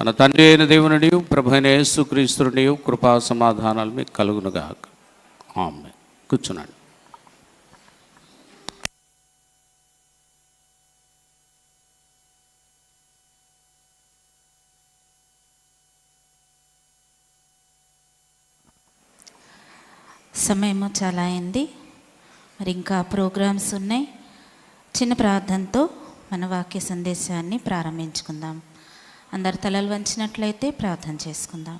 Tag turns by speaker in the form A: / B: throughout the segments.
A: మన తండ్రి అయిన దేవుని ప్రభు అయిన యేసుక్రీస్తుని కృపా సమాధానాలు మీకు కలుగునుగా ఆమె కూర్చున్నాడు
B: సమయము చాలా అయింది. మరి ఇంకా ప్రోగ్రామ్స్ ఉన్నాయి. చిన్న ప్రార్థనతో మన వాక్య సందేశాన్ని ప్రారంభించుకుందాం. అందరు తలలు వంచినట్లయితే ప్రార్థన చేసుకుందాం.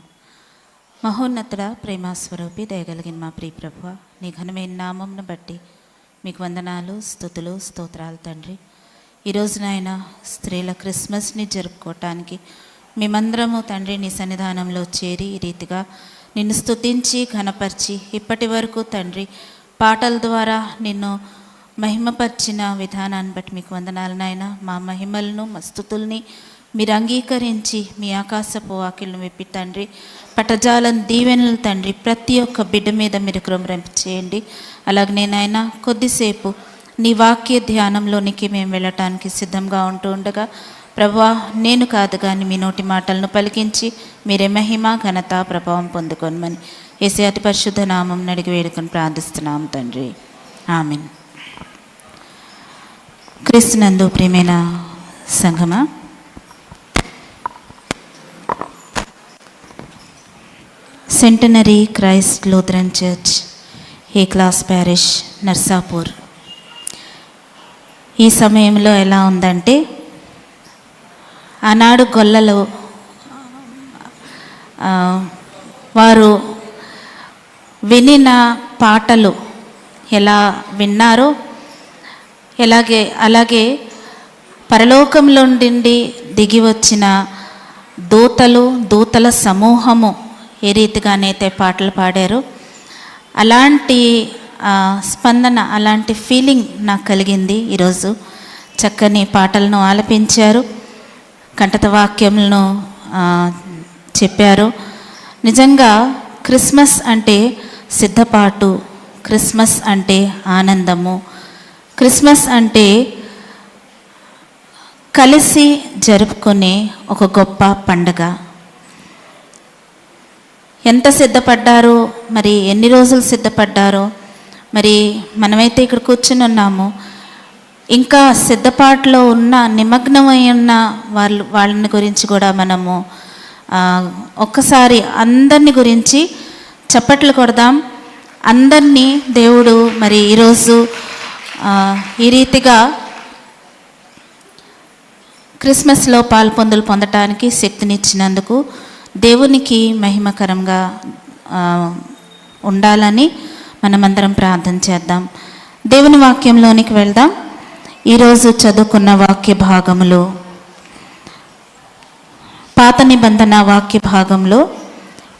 B: మహోన్నతుడ ప్రేమాస్వరూపి దయగలిగిన మా ప్రియ ప్రభువ నీ ఘనమైన నామంను బట్టి మీకు వందనాలు స్థుతులు స్తోత్రాలు తండ్రి. ఈరోజు నాయన స్త్రీల క్రిస్మస్ని జరుపుకోవటానికి మేమందరము తండ్రి నీ సన్నిధానంలో చేరి ఈ రీతిగా నిన్ను స్తుతించి ఘనపరిచి ఇప్పటి వరకు తండ్రి పాటల ద్వారా నిన్ను మహిమపరిచిన విధానాన్ని బట్టి మీకు వందనాలు నాయన. మా మహిమలను మా స్థుతుల్ని మీరు అంగీకరించి మీ ఆకాశపు వాకిలను విప్పి తండ్రి పటజాలం దీవెనలు తండ్రి ప్రతి ఒక్క బిడ్డ మీద మీరు కృమరింప చేయండి. అలాగనే నాయన కొద్దిసేపు నీ వాక్య ధ్యానంలోనికి మేము వెళ్ళటానికి సిద్ధంగా ఉంటూ ఉండగా ప్రభా నేను కాదు కానీ మీ నోటి మాటలను పలికించి మీరే మహిమ ఘనత ప్రభావం పొందుకొనమని ఏసే అతి పరిశుద్ధ నామం నడిగి వేడుకొని ప్రార్థిస్తున్నాం తండ్రి. ఆమెన్. క్రీస్తునందు ప్రియమైన సంఘమా centenary Christ Lutheran church A class parish Narsapur ఈ సమయంలో ఎలా ఉందంటే ఆనాడు గొల్లలో వారు వినిన పాటలు ఎలా విన్నారో ఎలాగే అలాగే పరలోకంలో నుండి దిగి వచ్చిన దూతలు దూతల సమూహము ఏ రీతిగానైతే పాటలు పాడారో. అలాంటి స్పందన అలాంటి ఫీలింగ్ నాకు కలిగింది ఈరోజు. చక్కని పాటలను ఆలపించారు. కంఠత వాక్యములను చెప్పారు. నిజంగా క్రిస్మస్ అంటే సిద్ధపాటు క్రిస్మస్ అంటే ఆనందము క్రిస్మస్ అంటే కలిసి జరుపుకునే ఒక గొప్ప పండగ. ఎంత సిద్ధపడ్డారో మరి ఎన్ని రోజులు సిద్ధపడ్డారో మరి మనమైతే ఇక్కడ కూర్చుని ఉన్నాము. ఇంకా సిద్ధపాటులో ఉన్న నిమగ్నమై ఉన్న వాళ్ళు వాళ్ళని గురించి కూడా మనము ఒక్కసారి అందరిని గురించి చప్పట్లు కొడదాం. అందరినీ దేవుడు మరి ఈరోజు ఈ రీతిగా క్రిస్మస్లో పాల్పొందులు పొందటానికి శక్తినిచ్చినందుకు దేవునికి మహిమకరంగా ఉండాలని మనమందరం ప్రార్థన చేద్దాం. దేవుని వాక్యంలోనికి వెళ్దాం. ఈరోజు చదువుకున్న వాక్య భాగములు. పాత నిబంధన వాక్య భాగంలో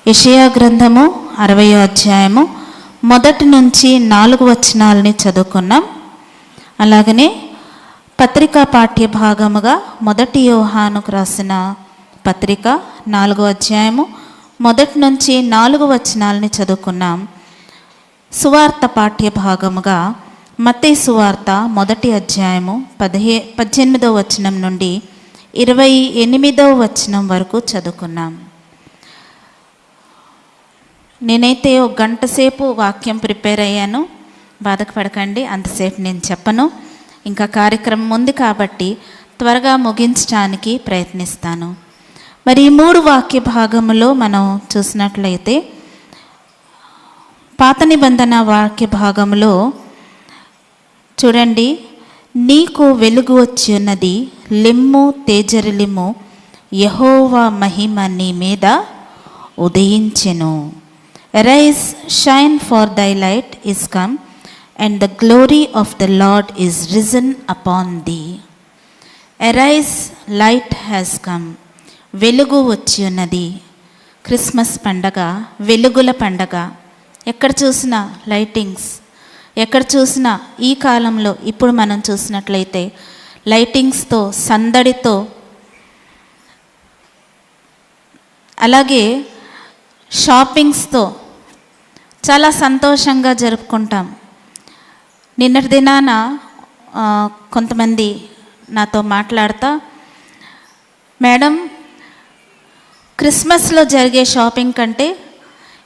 B: యషయా గ్రంథము అరవయో అధ్యాయము. మొదటి నుంచి నాలుగు వచనాలని చదువుకున్నాం. అలాగనే పత్రికా పాఠ్య భాగముగా మొదటి యోహానుకు రాసిన పత్రిక నాలుగో అధ్యాయము మొదటి నుంచి నాలుగు వచనాలని చదువుకున్నాం. సువార్త పాఠ్య భాగముగా మత్తే సువార్త మొదటి అధ్యాయము పదిహే పద్దెనిమిదవ వచనం నుండి ఇరవై ఎనిమిదవ వచనం వరకు చదువుకున్నాం. నేనైతే ఒక గంట సేపు వాక్యం ప్రిపేర్ అయ్యాను. బాధపడకండి అంతసేపు నేను చెప్పను. ఇంకా కార్యక్రమం ఉంది కాబట్టి త్వరగా ముగించడానికి ప్రయత్నిస్తాను. మరి ఈ మూడు వాక్య భాగములో మనం చూసినట్లయితే పాత నిబంధన వాక్య భాగంలో చూడండి నీకు వెలుగు వచ్చి ఉన్నది లిమ్ము తేజరిలిమ్ము యహోవా మహిమ నీ మీద ఉదయించెను. Rise shine for thy light is come and the glory of the Lord is risen upon thee arise light has come వెలుగు వచ్చి ఉన్నది. క్రిస్మస్ పండగ వెలుగుల పండగ. ఎక్కడ చూసినా లైటింగ్స్? ఎక్కడ చూసినా ఈ కాలంలో ఇప్పుడు మనం చూసినట్లయితే లైటింగ్స్తో సందడితో అలాగే షాపింగ్స్తో చాలా సంతోషంగా జరుపుకుంటాం. నిన్నటి దినాన కొంతమంది నాతో మాట్లాడతా మేడం క్రిస్మస్లో జరిగే షాపింగ్ కంటే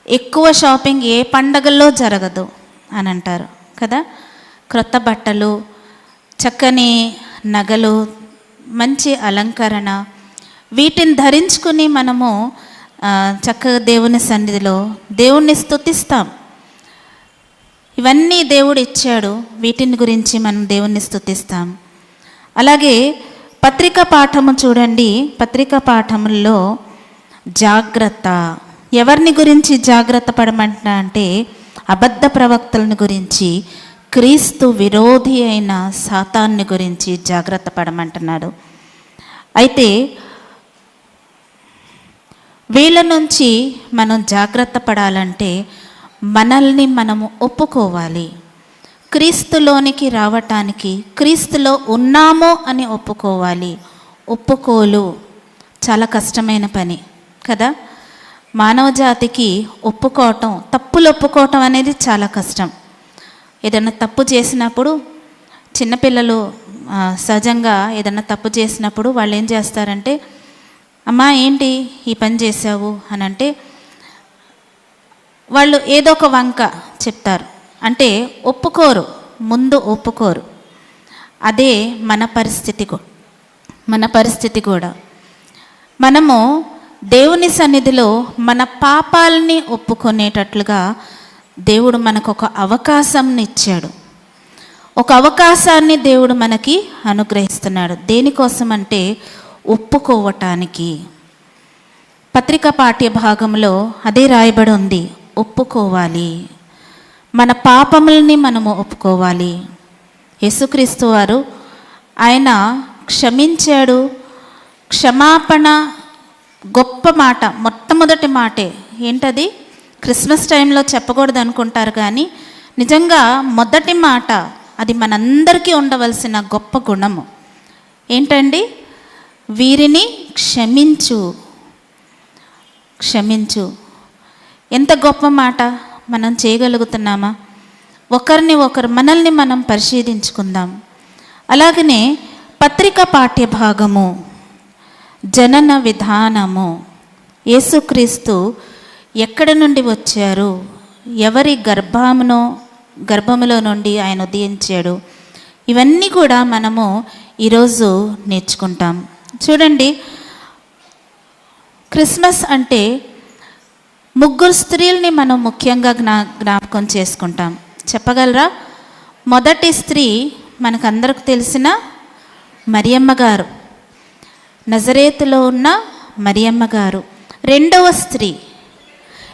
B: ఎక్కువ షాపింగ్ ఏ పండగల్లో జరగదు అని అంటారు కదా? క్రొత్త బట్టలు చక్కని నగలు మంచి అలంకరణ వీటిని ధరించుకుని మనము చక్కగా దేవుని సన్నిధిలో దేవుణ్ణి స్థుతిస్తాం ఇవన్నీ దేవుడు ఇచ్చాడు వీటిని గురించి మనం దేవుణ్ణి స్థుతిస్తాం అలాగే పత్రిక పాఠము చూడండి పత్రిక పాఠముల్లో జాగ్రత్త. ఎవరిని గురించి జాగ్రత్త పడమంటున్నా అంటే అబద్ధ ప్రవక్తలను గురించి క్రీస్తు విరోధి అయిన సాతాన్ని గురించి జాగ్రత్త పడమంటున్నాడు. అయితే వీళ్ళ నుంచి మనం జాగ్రత్త పడాలంటే మనల్ని మనము ఒప్పుకోవాలి. క్రీస్తులోనికి రావటానికి క్రీస్తులో ఉన్నామో అని ఒప్పుకోవాలి. ఒప్పుకోలు చాలా కష్టమైన పని. కదా? మానవ జాతికి ఒప్పుకోవటం తప్పులు ఒప్పుకోవటం అనేది చాలా కష్టం. ఏదైనా తప్పు చేసినప్పుడు చిన్నపిల్లలు సహజంగా ఏదైనా తప్పు చేసినప్పుడు వాళ్ళు ఏం చేస్తారంటే అమ్మా ఏంటి ఈ పని చేసావు అని అంటే వాళ్ళు ఏదో ఒక వంక చెప్తారు. అంటే ఒప్పుకోరు ముందు ఒప్పుకోరు. అదే మన పరిస్థితి మన పరిస్థితి కూడా. మనము దేవుని సన్నిధిలో మన పాపాలని ఒప్పుకునేటట్లుగా దేవుడు మనకు ఒక అవకాశంని ఇచ్చాడు. ఒక అవకాశాన్ని దేవుడు మనకి అనుగ్రహిస్తున్నాడు. దేనికోసం అంటే ఒప్పుకోవటానికి. పత్రిక పాఠ్య భాగంలో అదే రాయబడి ఉంది. ఒప్పుకోవాలి. మన పాపముల్ని మనము ఒప్పుకోవాలి. యేసుక్రీస్తు వారు ఆయన క్షమించాడు క్షమాపణ గొప్ప మాట మొట్టమొదటి మాటే. ఏంటది? క్రిస్మస్ టైంలో చెప్పకూడదు అనుకుంటారు కానీ నిజంగా మొదటి మాట అది మనందరికీ ఉండవలసిన గొప్ప గుణము. ఏంటండి? వీరిని క్షమించు. క్షమించు. ఎంత గొప్ప మాట మనం చేయగలుగుతున్నామా? ఒకరిని ఒకరు మనల్ని మనం పరిశీలించుకుందాం. అలాగనే పత్రిక పాఠ్య భాగము జనన విధానము. యేసుక్రీస్తు ఎక్కడ నుండి వచ్చారు? ఎవరి గర్భమునో గర్భములో నుండి ఆయన ఉదయించాడు? ఇవన్నీ కూడా మనము ఈరోజు నేర్చుకుంటాం. చూడండి క్రిస్మస్ అంటే ముగ్గురు స్త్రీల్ని మనం ముఖ్యంగా జ్ఞా జ్ఞాపకం చేసుకుంటాం. చెప్పగలరా? మొదటి స్త్రీ మనకందరికి తెలిసిన మరియమ్మ గారు. నజరేతులో ఉన్న మరియమ్మ గారు. రెండవ స్త్రీ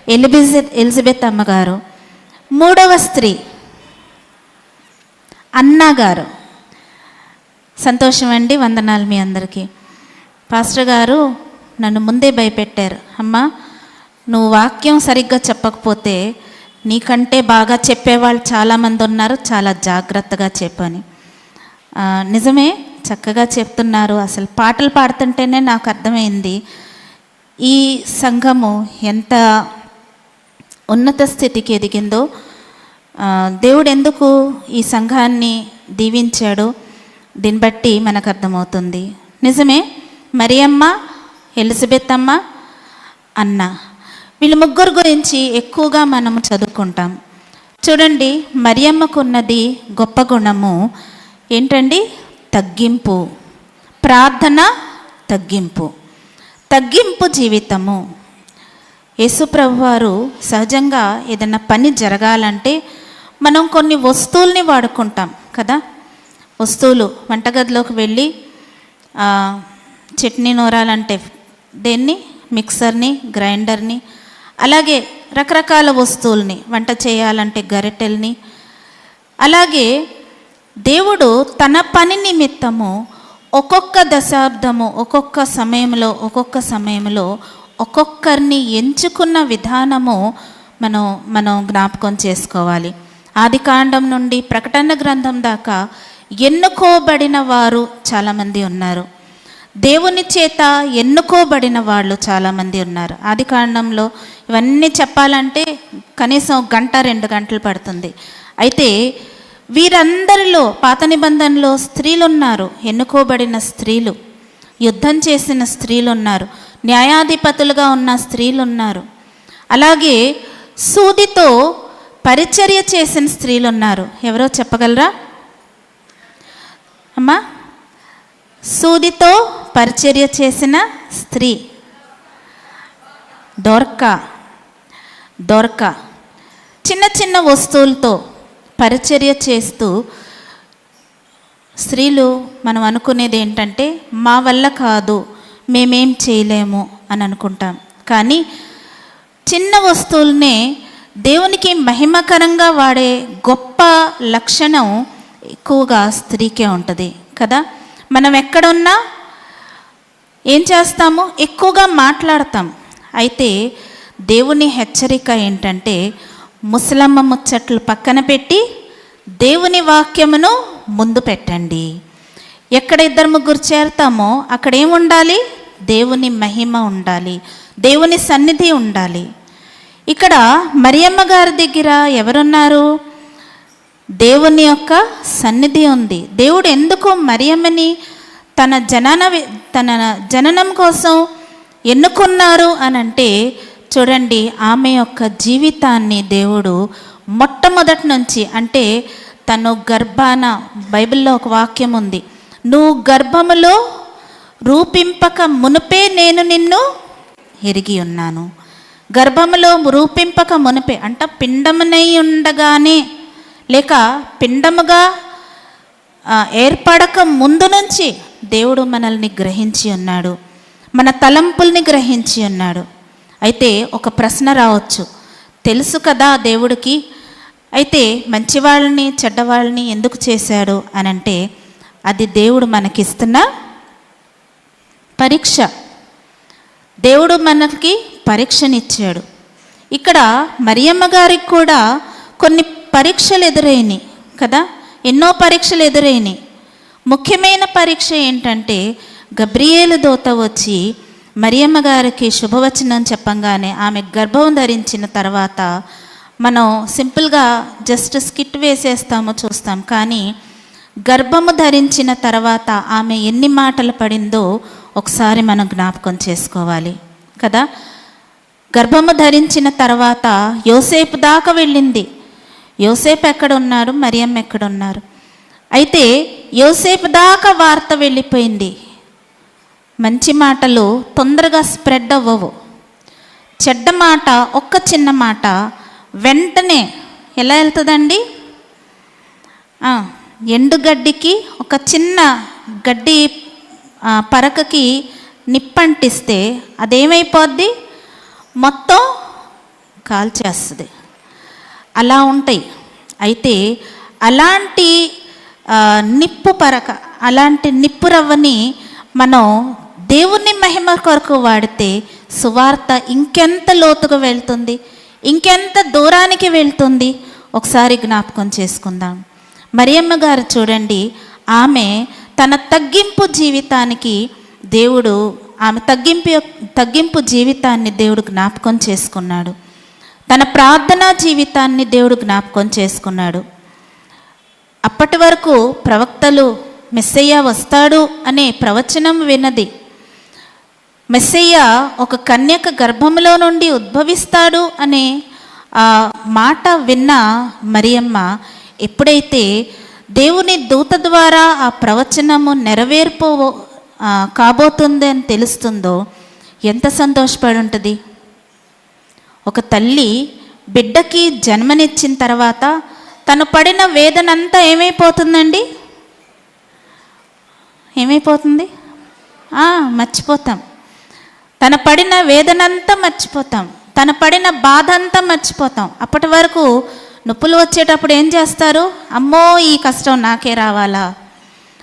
B: ఎలిబిజెత్ ఎలిజబెత్ అమ్మగారు. మూడవ స్త్రీ అన్నా గారు. సంతోషం అండి వందనాలు మీ అందరికీ. పాస్టర్ గారు నన్ను ముందే భయపెట్టారు. అమ్మా నువ్వు వాక్యం సరిగ్గా చెప్పకపోతే నీకంటే బాగా చెప్పేవాళ్ళు చాలామంది ఉన్నారు చాలా జాగ్రత్తగా చెప్పని. నిజమే చక్కగా చెప్తున్నారు. అసలు పాటలు పాడుతుంటేనే నాకు అర్థమైంది. ఈ సంఘము ఎంత ఉన్నత స్థితికి ఎదిగిందో దేవుడు ఎందుకు ఈ సంఘాన్ని దీవించాడో? దీన్ని బట్టి మనకు అర్థమవుతుంది. నిజమే మరియమ్మ ఎలిజబెత్ అమ్మ అన్న. వీళ్ళు ముగ్గురు గురించి ఎక్కువగా మనము చదువుకుంటాం. చూడండి మరియమ్మకు ఉన్నది గొప్ప గుణము. ఏంటండి? తగ్గింపు. ప్రార్థన తగ్గింపు. తగ్గింపు జీవితము. యేసుప్రభు వారు సహజంగా ఏదైనా పని జరగాలంటే మనం కొన్ని వస్తువుల్ని వాడుకుంటాం కదా? వస్తువులు వంటగదిలోకి వెళ్ళి చట్నీ నూరాలంటే దేన్ని? మిక్సర్ని గ్రైండర్ని అలాగే రకరకాల వస్తువుల్ని వంట చేయాలంటే గరిటెల్ని అలాగే దేవుడు తన పని నిమిత్తము ఒక్కొక్క దశాబ్దము ఒక్కొక్క సమయంలో ఒక్కొక్క సమయంలో ఒక్కొక్కరిని ఎంచుకున్న విధానము మనం మనం జ్ఞాపకం చేసుకోవాలి. ఆది కాండం నుండి ప్రకటన గ్రంథం దాకా ఎన్నుకోబడిన వారు చాలామంది ఉన్నారు. దేవుని చేత ఎన్నుకోబడిన వాళ్ళు చాలామంది ఉన్నారు. ఆది కాండంలో ఇవన్నీ చెప్పాలంటే కనీసం గంట రెండు గంటలు పడుతుంది. అయితే వీరందరిలో పాత నిబంధనలో స్త్రీలున్నారు ఎన్నుకోబడిన స్త్రీలు. యుద్ధం చేసిన స్త్రీలు ఉన్నారు న్యాయాధిపతులుగా ఉన్న స్త్రీలు ఉన్నారు అలాగే సూదితో పరిచర్య చేసిన స్త్రీలు ఉన్నారు ఎవరో చెప్పగలరా? అమ్మా సూదితో పరిచర్య చేసిన స్త్రీ. దొరక దొరక. చిన్న చిన్న వస్తువులతో పరిచర్య చేస్తూ స్త్రీలు మనం అనుకునేది ఏంటంటే మా వల్ల కాదు మేమేం చేయలేము అని అనుకుంటాం. కానీ చిన్న వస్తువుల్నే దేవునికి మహిమకరంగా వాడే గొప్ప లక్షణం ఎక్కువగా స్త్రీకే ఉంటుంది కదా? మనం ఎక్కడున్నా ఏం చేస్తాము? ఎక్కువగా మాట్లాడతాం. అయితే దేవుని హెచ్చరిక ఏంటంటే ముసలమ్మ ముచ్చట్లు పక్కన పెట్టి దేవుని వాక్యమును ముందు పెట్టండి. ఎక్కడ ఇద్దరు ముగ్గురు చేరతామో అక్కడ ఏముండాలి దేవుని మహిమ ఉండాలి. దేవుని సన్నిధి ఉండాలి. ఇక్కడ మరియమ్మ గారి దగ్గర ఎవరున్నారు? దేవుని యొక్క సన్నిధి ఉంది. దేవుడు ఎందుకు మరియమ్మని తన జనన తన జననం కోసం ఎన్నుకున్నారు అని అంటే చూడండి ఆమె యొక్క జీవితాన్ని దేవుడు మొట్టమొదటి నుంచి అంటే తను గర్భాన బైబిల్లో ఒక వాక్యం ఉంది. నువ్వు గర్భములో రూపింపక మునుపే నేను నిన్ను ఎరిగి ఉన్నాను. గర్భములో రూపింపక మునిపే అంట పిండమునై ఉండగానే లేక పిండముగా ఏర్పడక ముందు నుంచి దేవుడు మనల్ని గ్రహించి ఉన్నాడు. మన తలంపుల్ని గ్రహించి ఉన్నాడు. అయితే ఒక ప్రశ్న రావచ్చు. తెలుసు కదా దేవుడికి అయితే మంచివాళ్ళని చెడ్డవాళ్ళని ఎందుకు చేశాడు అని అంటే అది దేవుడు మనకిస్తున్న పరీక్ష. దేవుడు మనకి పరీక్షనిచ్చాడు. ఇక్కడ మరియమ్మ గారికి కూడా కొన్ని పరీక్షలు ఎదురైనాయి కదా ఎన్నో పరీక్షలు ఎదురైనాయి. ముఖ్యమైన పరీక్ష ఏంటంటే గబ్రియేలు దోత వచ్చి మరియమ్మ గారికి శుభవచనం చెప్పంగానే ఆమె గర్భం ధరించిన తర్వాత మనం సింపుల్గా జస్ట్ స్కిట్ వేసేస్తాము చూస్తాం. కానీ గర్భము ధరించిన తర్వాత ఆమె ఎన్ని మాటలు పడిందో ఒకసారి మనం జ్ఞాపకం చేసుకోవాలి. కదా? గర్భము ధరించిన తర్వాత యోసేపు దాకా వెళ్ళింది. యోసేపు ఎక్కడ ఉన్నారు మరియమ్మ ఎక్కడ ఉన్నారు అయితే యోసేపు దాకా వార్త వెళ్ళిపోయింది. మంచి మాటలు తొందరగా స్ప్రెడ్ అవ్వవు. చెడ్డ మాట ఒక్క చిన్న మాట వెంటనే ఎలా వెళ్తుందండి? ఎండుగడ్డికి ఒక చిన్న గడ్డి పరకకి నిప్పంటిస్తే అదేమైపోద్ది? మొత్తం కాల్చేస్తుంది. అలా ఉంటాయి. అయితే అలాంటి నిప్పు పరక అలాంటి నిప్పు రవ్వని మనం దేవుని మహిమ కొరకు వాడితే సువార్త ఇంకెంత లోతుగా వెళ్తుంది ఇంకెంత దూరానికి వెళ్తుంది ఒకసారి జ్ఞాపకం చేసుకుందాం. మరియమ్మ గారు చూడండి ఆమె తన తగ్గింపు జీవితానికి దేవుడు ఆమె తగ్గింపు తగ్గింపు జీవితాన్ని దేవుడు జ్ఞాపకం చేసుకున్నాడు. తన ప్రార్థనా జీవితాన్ని దేవుడు జ్ఞాపకం చేసుకున్నాడు. అప్పటి వరకు ప్రవక్తలు మెస్సయ్య వస్తాడు అనే ప్రవచనం విన్నది. మెస్సయ్య ఒక కన్యక గర్భంలో నుండి ఉద్భవిస్తాడు అనే ఆ మాట విన్న మరియమ్మ ఎప్పుడైతే దేవుని దూత ద్వారా ఆ ప్రవచనము నెరవేర్పు కాబోతుంది అని తెలుస్తుందో ఎంత సంతోషపడి ఉంటుంది ఒక తల్లి బిడ్డకి జన్మనిచ్చిన తర్వాత తను పడిన వేదనంతా ఏమైపోతుందండి? ఏమైపోతుంది? మర్చిపోతాం. తన పడిన వేదనంతా మర్చిపోతాం. తన పడిన బాధ అంతా మర్చిపోతాం. అప్పటి వరకు నొప్పులు వచ్చేటప్పుడు ఏం చేస్తారు? అమ్మో ఈ కష్టం నాకే రావాలా?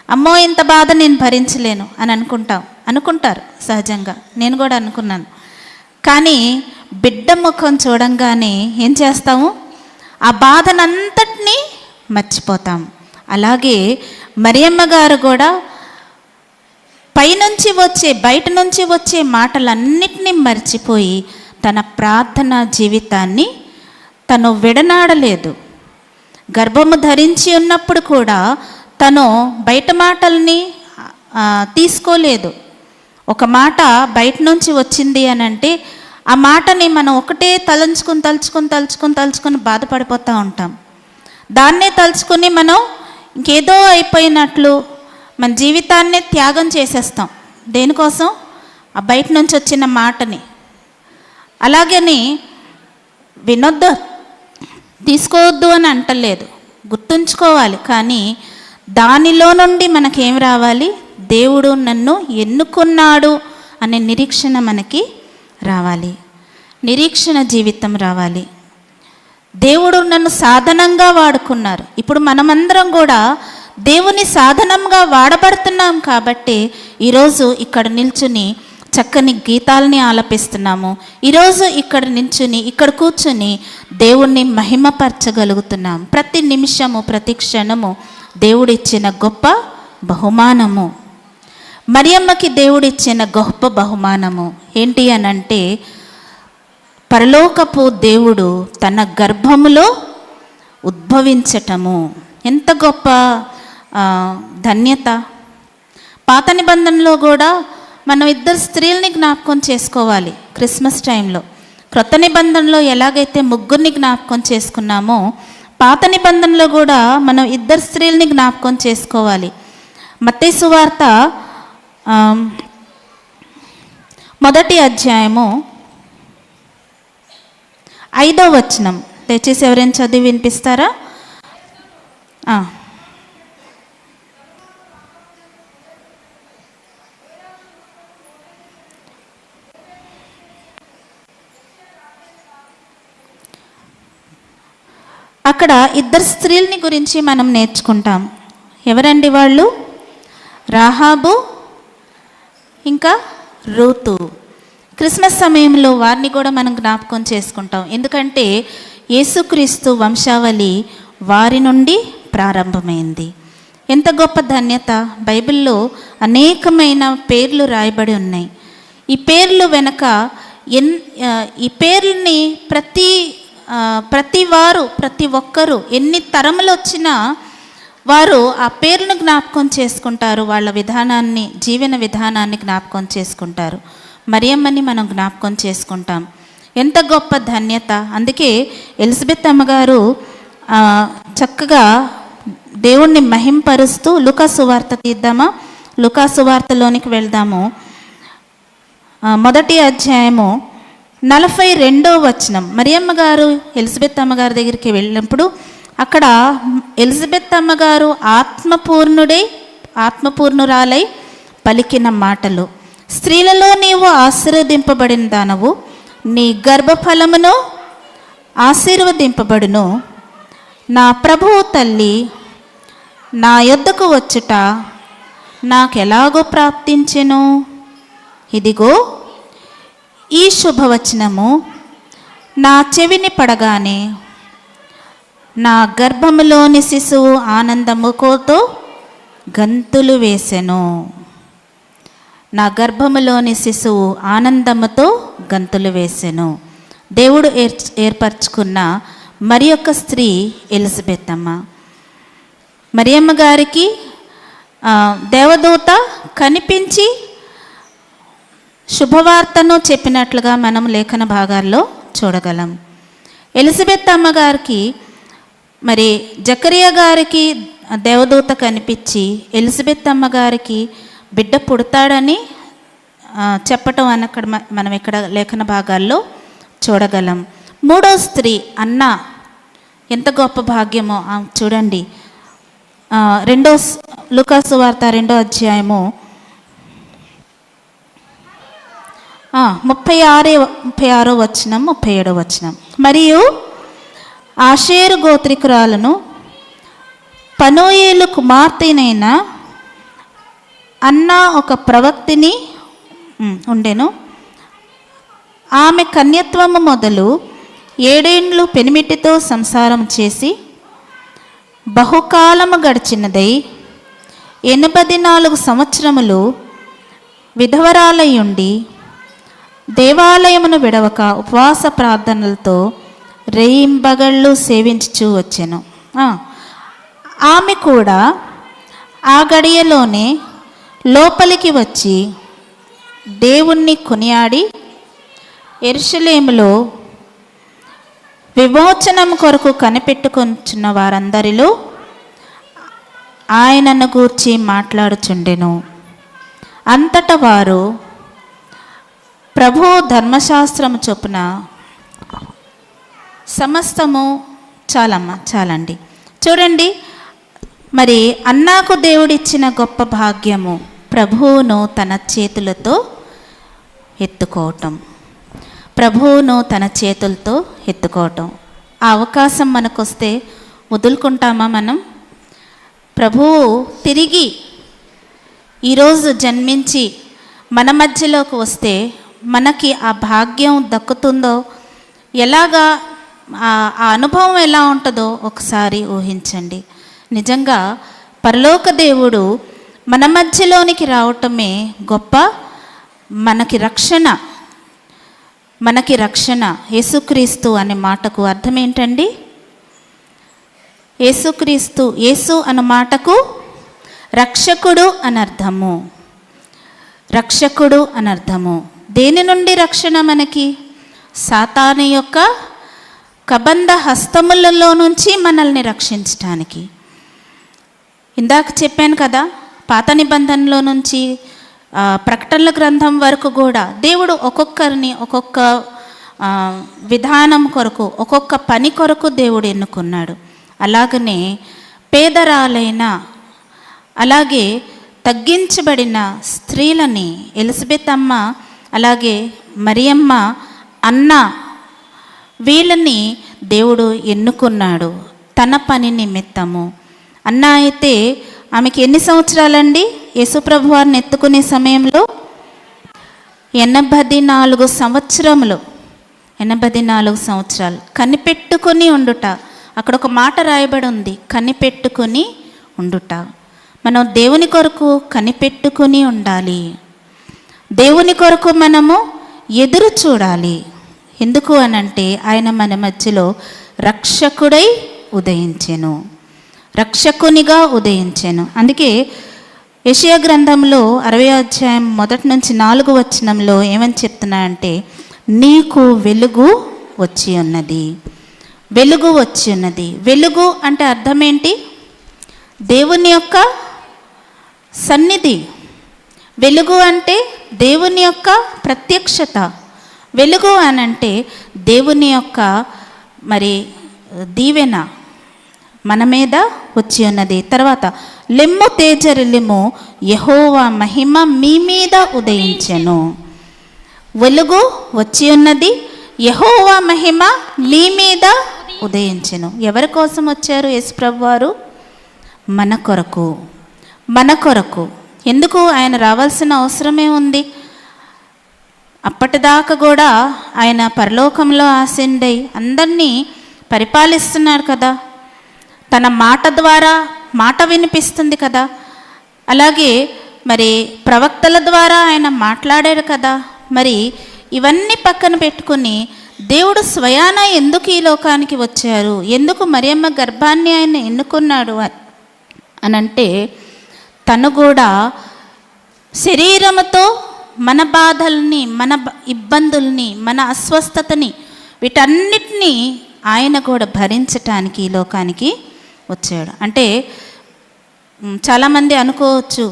B: అమ్మో ఇంత బాధ నేను భరించలేను అని అనుకుంటాం. అనుకుంటారు సహజంగా. నేను కూడా అనుకున్నాను. కానీ బిడ్డ ముఖం చూడంగానే ఏం చేస్తాము? ఆ బాధనంతటినీ మర్చిపోతాం. అలాగే మరియమ్మ గారు కూడా పైనుంచి వచ్చే బయట నుంచి వచ్చే మాటలన్నిటినీ మర్చిపోయి తన ప్రార్థన జీవితాన్ని తను విడనాడలేదు. గర్భము ధరించి ఉన్నప్పుడు కూడా తను బయట మాటల్ని తీసుకోలేదు. ఒక మాట బయట నుంచి వచ్చింది అని అంటే ఆ మాటని మనం ఒకటే తలంచుకుని తలుచుకుని తలుచుకొని తలుచుకుని బాధపడిపోతూ ఉంటాం. దాన్నే తలుచుకుని మనం ఇంకేదో అయిపోయినట్లు మన జీవితాన్నే త్యాగం చేసేస్తాం. దేనికోసం? ఆ బయట నుంచి వచ్చిన మాటని. అలాగని వినొద్దు తీసుకోవద్దు అని అంటలేదు. గుర్తుంచుకోవాలి కానీ దానిలో నుండి మనకేం రావాలి? దేవుడు నన్ను ఎన్నుకున్నాడు అనే నిరీక్షణ మనకి రావాలి. నిరీక్షణ జీవితం రావాలి. దేవుడు నన్ను సాధనంగా వాడుకున్నారు. ఇప్పుడు మనమందరం కూడా దేవుని సాధనంగా వాడబడుతున్నాం కాబట్టి ఈరోజు ఇక్కడ నిల్చుని చక్కని గీతాలని ఆలపిస్తున్నాము. ఈరోజు ఇక్కడ నిల్చుని ఇక్కడ కూర్చుని దేవుణ్ణి మహిమపరచగలుగుతున్నాం. ప్రతి నిమిషము ప్రతి క్షణము దేవుడిచ్చిన గొప్ప బహుమానము. మరియమ్మకి దేవుడిచ్చిన గొప్ప బహుమానము ఏంటి అనంటే పరలోకపు దేవుడు తన గర్భములో ఉద్భవించటము. ఎంత గొప్ప ధన్యత. పాత నిబంధనలో కూడా మనం ఇద్దరు స్త్రీల్ని జ్ఞాపకం చేసుకోవాలి క్రిస్మస్ టైంలో. క్రొత్త నిబంధనలో ఎలాగైతే ముగ్గురిని జ్ఞాపకం చేసుకున్నామో పాత నిబంధనలో కూడా మనం ఇద్దరు స్త్రీల్ని జ్ఞాపకం చేసుకోవాలి. మత్తే సువార్త మొదటి అధ్యాయము ఐదో వచనం. దయచేసి ఎవరైనా చదివి వినిపిస్తారా? అక్కడ ఇద్దరు స్త్రీల్ని గురించి మనం నేర్చుకుంటాం. ఎవరండి వాళ్ళు? రాహాబు ఇంకా రూతు. క్రిస్మస్ సమయంలో వారిని కూడా మనం జ్ఞాపకం చేసుకుంటాం. ఎందుకంటే యేసుక్రీస్తు వంశావళి వారి నుండి ప్రారంభమైంది. ఎంత గొప్ప ధన్యత! బైబిల్లో అనేకమైన పేర్లు రాయబడి ఉన్నాయి. ఈ పేర్లు వెనక ఎన్ ఈ పేర్లని ప్రతి ప్రతి వారు ప్రతి ఒక్కరూ ఎన్ని తరములు వచ్చినా వారు ఆ పేరును జ్ఞాపకం చేసుకుంటారు వాళ్ళ విధానాన్ని జీవన విధానాన్ని జ్ఞాపకం చేసుకుంటారు. మరియమ్మని మనం జ్ఞాపకం చేసుకుంటాం. ఎంత గొప్ప ధన్యత! అందుకే ఎలిజబెత్ అమ్మగారు చక్కగా దేవుణ్ణి మహింపరుస్తూ లుకా సువార్త తీద్దామా? లుకా సువార్తలోనికి వెళ్దాము. మొదటి అధ్యాయము నలభై రెండో వచనం. మరియమ్మ గారు ఎలిజబెత్ అమ్మగారి దగ్గరికి వెళ్ళినప్పుడు అక్కడ ఎలిజబెత్ అమ్మగారు ఆత్మపూర్ణుడై ఆత్మపూర్ణురాలై పలికిన మాటలు. స్త్రీలలో నీవు ఆశీర్వదింపబడిన దానవు నీ గర్భఫలమును ఆశీర్వదింపబడును. నా ప్రభువు తల్లి నా యొద్దకు వచ్చుట నాకెలాగో ప్రాప్తించెను? ఇదిగో ఈ శుభవచనము నా చెవిని పడగానే నా గర్భములోని శిశువు ఆనందముకోతో గంతులు వేసెను. నా గర్భములోని శిశువు ఆనందముతో గంతులు వేసెను. దేవుడు ఏర్ ఏర్పరచుకున్న మరి యొక్క స్త్రీ ఎలిజబెత్ అమ్మ మరియమ్మ గారికి దేవదూత కనిపించి శుభవార్తను చెప్పినట్లుగా మనం లేఖన భాగాల్లో చూడగలం. ఎలిజబెత్ అమ్మగారికి మరి జకరియా గారికి దేవదూత కనిపించి ఎలిజబెత్ అమ్మగారికి బిడ్డ పుడతాడని చెప్పటం అని అక్కడ మనం ఇక్కడ లేఖన భాగాల్లో చూడగలం. మూడో స్త్రీ అన్న ఎంత గొప్ప భాగ్యమో చూడండి. రెండో లుకాసు వార్త రెండో అధ్యాయము ఆ, ముప్పై ఆరే ముప్పై ఆరో వచనం ముప్పై ఏడో వచనం. మరియు ఆషేరు గోత్రికురాలను పనోయేలు కుమార్తెనైన అన్న ఒక ప్రవక్తిని ఉండెను. ఆమె కన్యత్వము మొదలు ఏడేండ్లు పెనిమిటితో సంసారం చేసి బహుకాలము గడిచినదై ఎనభై నాలుగు సంవత్సరములు విధవరాలయ్యుండి దేవాలయమును విడవక ఉపవాస ప్రార్థనలతో రేయింబగళ్ళు సేవించుచూ వచ్చాను. ఆమె కూడా ఆ గడియలోనే లోపలికి వచ్చి దేవుణ్ణి కొనియాడి ఎరుషలేములో విమోచనం కొరకు కనిపెట్టుకొంచున్న వారందరిలో ఆయనను గూర్చి మాట్లాడుచుండెను. అంతట వారు ప్రభు ధర్మశాస్త్రము చొప్పున సమస్తము చాలమ్మా చాలండి. చూడండి మరి అన్నాకు దేవుడిచ్చిన గొప్ప భాగ్యము ప్రభువును తన చేతులతో ఎత్తుకోవటం. ప్రభువును తన చేతులతో ఎత్తుకోవటం. ఆ అవకాశం మనకొస్తే వదులుకుంటామా మనం? ప్రభువు తిరిగి ఈరోజు జన్మించి మన మధ్యలోకి వస్తే మనకి ఆ భాగ్యం దక్కుతుందో ఎలాగా ఆ అనుభవం ఎలా ఉంటుందో ఒకసారి ఊహించండి. నిజంగా పరలోక దేవుడు మన మధ్యలోనికి రావటమే గొప్ప మనకి రక్షణ. మనకి రక్షణ. యేసుక్రీస్తు అనే మాటకు అర్థం ఏంటండి? యేసుక్రీస్తు యేసు అన్న మాటకు రక్షకుడు అని అర్థము రక్షకుడు అని అర్థము దేని నుండి రక్షణ మనకి? సాతాను యొక్క కబంధ హస్తములలో నుంచి మనల్ని రక్షించటానికి. ఇందాక చెప్పాను కదా పాత నిబంధనలో నుంచి ప్రకటనల గ్రంథం వరకు కూడా దేవుడు ఒక్కొక్కరిని ఒక్కొక్క విధానం కొరకు ఒక్కొక్క పని కొరకు దేవుడు ఎన్నుకున్నాడు. అలాగనే పేదరాలైన అలాగే తగ్గించబడిన స్త్రీలని ఎలిజబెత్ అమ్మ అలాగే మరియమ్మ అన్న వీళ్ళని దేవుడు ఎన్నుకున్నాడు తన పని నిమిత్తము. అన్న అయితే ఆమెకి ఎన్ని సంవత్సరాలండి? యేసుప్రభు వారిని ఎత్తుకునే సమయంలో? ఎనభై నాలుగు సంవత్సరములు. ఎనభై నాలుగు సంవత్సరాలు. కనిపెట్టుకొని ఉండుట. అక్కడ ఒక మాట రాయబడి ఉంది కనిపెట్టుకొని ఉండుట. మనం దేవుని కొరకు కనిపెట్టుకుని ఉండాలి. దేవుని కొరకు మనము ఎదురు చూడాలి. ఎందుకు అనంటే ఆయన మన మధ్యలో రక్షకుడై ఉదయించెను. రక్షకునిగా ఉదయించెను. అందుకే యషియా గ్రంథంలో అరవై అధ్యాయం మొదటి నుంచి నాలుగు వచనంలో ఏమని చెప్తున్నాయంటే నీకు వెలుగు వచ్చి ఉన్నది. వెలుగు వచ్చి ఉన్నది. వెలుగు అంటే అర్థం ఏంటి? దేవుని యొక్క సన్నిధి. వెలుగు అంటే దేవుని యొక్క ప్రత్యక్షత. వెలుగు అని అంటే దేవుని యొక్క మరి దీవెన మన మీద వచ్చి ఉన్నది. తర్వాత లెమ్ము తేజరిల్లిము యహోవా మహిమ మీ మీద ఉదయించెను. వెలుగు వచ్చి ఉన్నది. యహోవా మహిమ మీ మీద ఉదయించెను. ఎవరి కోసం వచ్చారు యేసుప్రభు వారు మన కొరకు. మన కొరకు. ఎందుకు ఆయన రావాల్సిన అవసరమే ఉంది? అప్పటిదాకా కూడా ఆయన పరలోకంలో ఆశండై అందరినీ పరిపాలిస్తున్నారు కదా. తన మాట ద్వారా మాట వినిపిస్తుంది కదా. అలాగే మరి ప్రవక్తల ద్వారా ఆయన మాట్లాడాడు కదా. మరి ఇవన్నీ పక్కన పెట్టుకుని దేవుడు స్వయాన ఎందుకు ఈ లోకానికి వచ్చారు? ఎందుకు మరియమ్మ గర్భాన్ని ఆయన ఎన్నుకున్నాడు అని అంటే తను కూడా శరీరముతో మన బాధల్ని మన ఇబ్బందుల్ని మన అస్వస్థతని వీటన్నిటినీ ఆయన కూడా భరించటానికి ఈ లోకానికి వచ్చాడు. అంటే చాలామంది అనుకోవచ్చు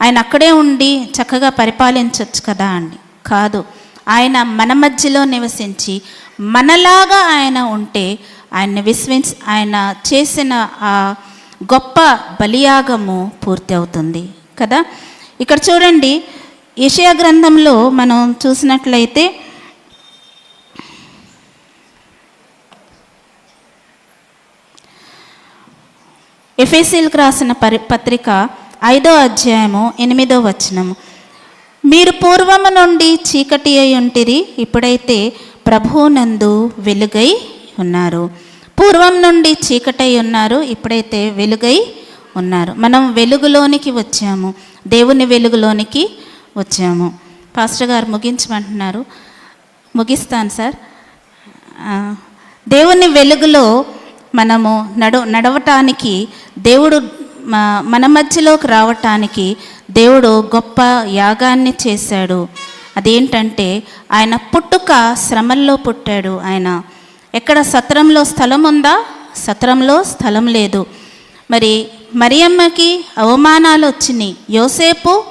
B: ఆయన అక్కడే ఉండి చక్కగా పరిపాలించవచ్చు కదా అండి. కాదు ఆయన మన మధ్యలో నివసించి మనలాగా ఆయన ఉంటే ఆయన విశ్వించి ఆయన చేసిన ఆ గొప్ప బలియాగము పూర్తి అవుతుంది కదా? ఇక్కడ చూడండి యషయా గ్రంథంలో మనం చూసినట్లయితే ఎఫ్ఎస్సీలకు రాసిన పరి పత్రిక ఐదో అధ్యాయము ఎనిమిదో వచనము. మీరు పూర్వము నుండి చీకటి అయి ఉంటిరి ఇప్పుడైతే ప్రభువునందు వెలుగై ఉన్నారు. పూర్వం నుండి చీకటై ఉన్నారు ఇప్పుడైతే వెలుగై ఉన్నారు. మనం వెలుగులోనికి వచ్చాము. దేవుని వెలుగులోనికి వచ్చాము. పాస్టర్ గారు ముగించమంటున్నారు. ముగిస్తాను సార్. దేవుని వెలుగులో మనము నడు నడవటానికి దేవుడు మన మధ్యలోకి రావటానికి దేవుడు గొప్ప యాగాన్ని చేశాడు. అదేంటంటే ఆయన పుట్టుక శ్రమల్లో పుట్టాడు ఆయన. ఎక్కడ సత్రంలో స్థలం ఉందా? సత్రంలో స్థలం లేదు. మరి మరియమ్మకి అవమానాలు వచ్చినాయి. యోసేపు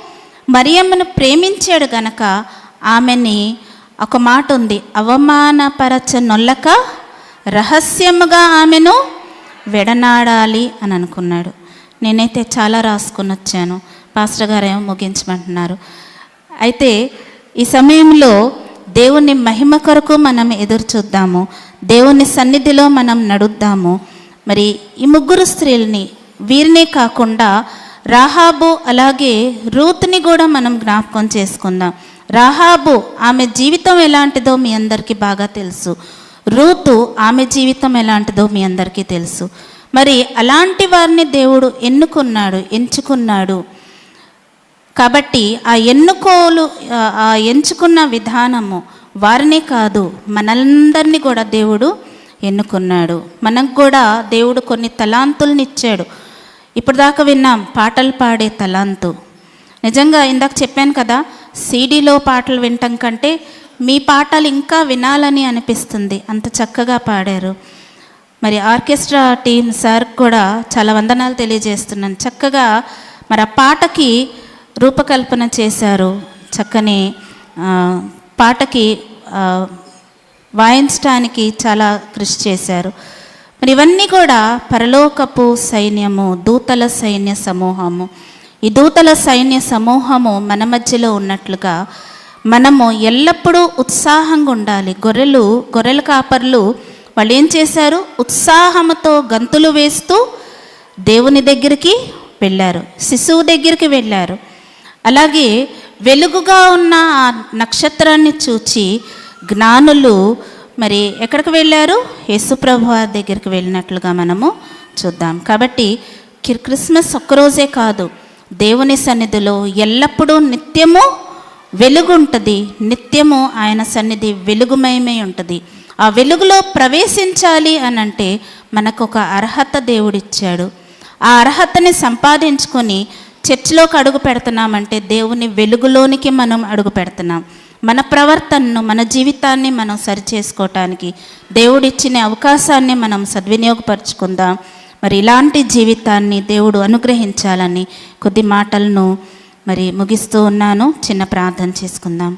B: మరియమ్మను ప్రేమించాడు గనక ఆమెని ఒక మాట ఉంది అవమానపరచ నొల్లక రహస్యముగా ఆమెను వెడనాడాలి అని అనుకున్నాడు. నేనైతే చాలా రాసుకొని వచ్చాను. పాస్టర్ గారు ఏమో ముగించమంటున్నారు. అయితే ఈ సమయంలో దేవుని మహిమ కొరకు మనం ఎదురు చూద్దాము. దేవుని సన్నిధిలో మనం నడుద్దాము. మరి ఈ ముగ్గురు స్త్రీల్ని వీరినే కాకుండా రాహాబు అలాగే రూత్ని కూడా మనం జ్ఞాపకం చేసుకుందాం. రాహాబు ఆమె జీవితం ఎలాంటిదో మీ అందరికీ బాగా తెలుసు. రూతు ఆమె జీవితం ఎలాంటిదో మీ అందరికీ తెలుసు. మరి అలాంటి వారిని దేవుడు ఎన్నుకున్నాడు ఎంచుకున్నాడు? కాబట్టి ఆ ఎన్నుకోలు ఆ- ఎంచుకున్న విధానము వారినే కాదు మనందరినీ కూడా దేవుడు ఎన్నుకున్నాడు. మనకు కూడా దేవుడు కొన్ని తలాంతుల్ని ఇచ్చాడు. ఇప్పుడు దాకా విన్నాం పాటలు పాడే తలాంతు. నిజంగా ఇందాక చెప్పాను కదా సీడీలో పాటలు వినటం కంటే మీ పాటలు ఇంకా వినాలని అనిపిస్తుంది. అంత చక్కగా పాడారు. మరి ఆర్కెస్ట్రా టీం సార్ కూడా చాలా వందనాలు తెలియజేస్తున్నాను. చక్కగా మరి ఆ పాటకి రూపకల్పన చేశారు. చక్కని పాటకి వాయించడానికి చాలా కృషి చేశారు. మరి ఇవన్నీ కూడా పరలోకపు సైన్యము దూతల సైన్య సమూహము. ఈ దూతల సైన్య సమూహము మన మధ్యలో ఉన్నట్లుగా మనము ఎల్లప్పుడూ ఉత్సాహంగా ఉండాలి. గొర్రెలు గొర్రెల కాపర్లు వాళ్ళు ఏం చేశారు? ఉత్సాహంతో గంతులు వేస్తూ దేవుని దగ్గరికి వెళ్ళారు. శిశువు దగ్గరికి వెళ్ళారు. అలాగే వెలుగుగా ఉన్న ఆ నక్షత్రాన్ని చూచి జ్ఞానులు మరి ఎక్కడికి వెళ్ళారు? యేసుప్రభు వారి దగ్గరికి వెళ్ళినట్లుగా మనము చూద్దాం. కాబట్టి క్రిస్మస్ ఒక్కరోజే కాదు. దేవుని సన్నిధిలో ఎల్లప్పుడూ నిత్యము వెలుగు ఉంటుంది. నిత్యము ఆయన సన్నిధి వెలుగుమయమై ఉంటుంది. ఆ వెలుగులో ప్రవేశించాలి అని అంటే మనకు ఒక అర్హత దేవుడిచ్చాడు. ఆ అర్హతని సంపాదించుకొని చర్చిలోకి అడుగు పెడుతున్నామంటే దేవుని వెలుగులోనికి మనం అడుగు పెడుతున్నాం. మన ప్రవర్తనను మన జీవితాన్ని మనం సరిచేసుకోవటానికి దేవుడిచ్చిన అవకాశాన్ని మనం సద్వినియోగపరుచుకుందాం. మరి ఇలాంటి జీవితాన్ని దేవుడు అనుగ్రహించాలని కొద్ది మాటలను మరి ముగిస్తూ ఉన్నాను. చిన్న ప్రార్థన చేసుకుందాం.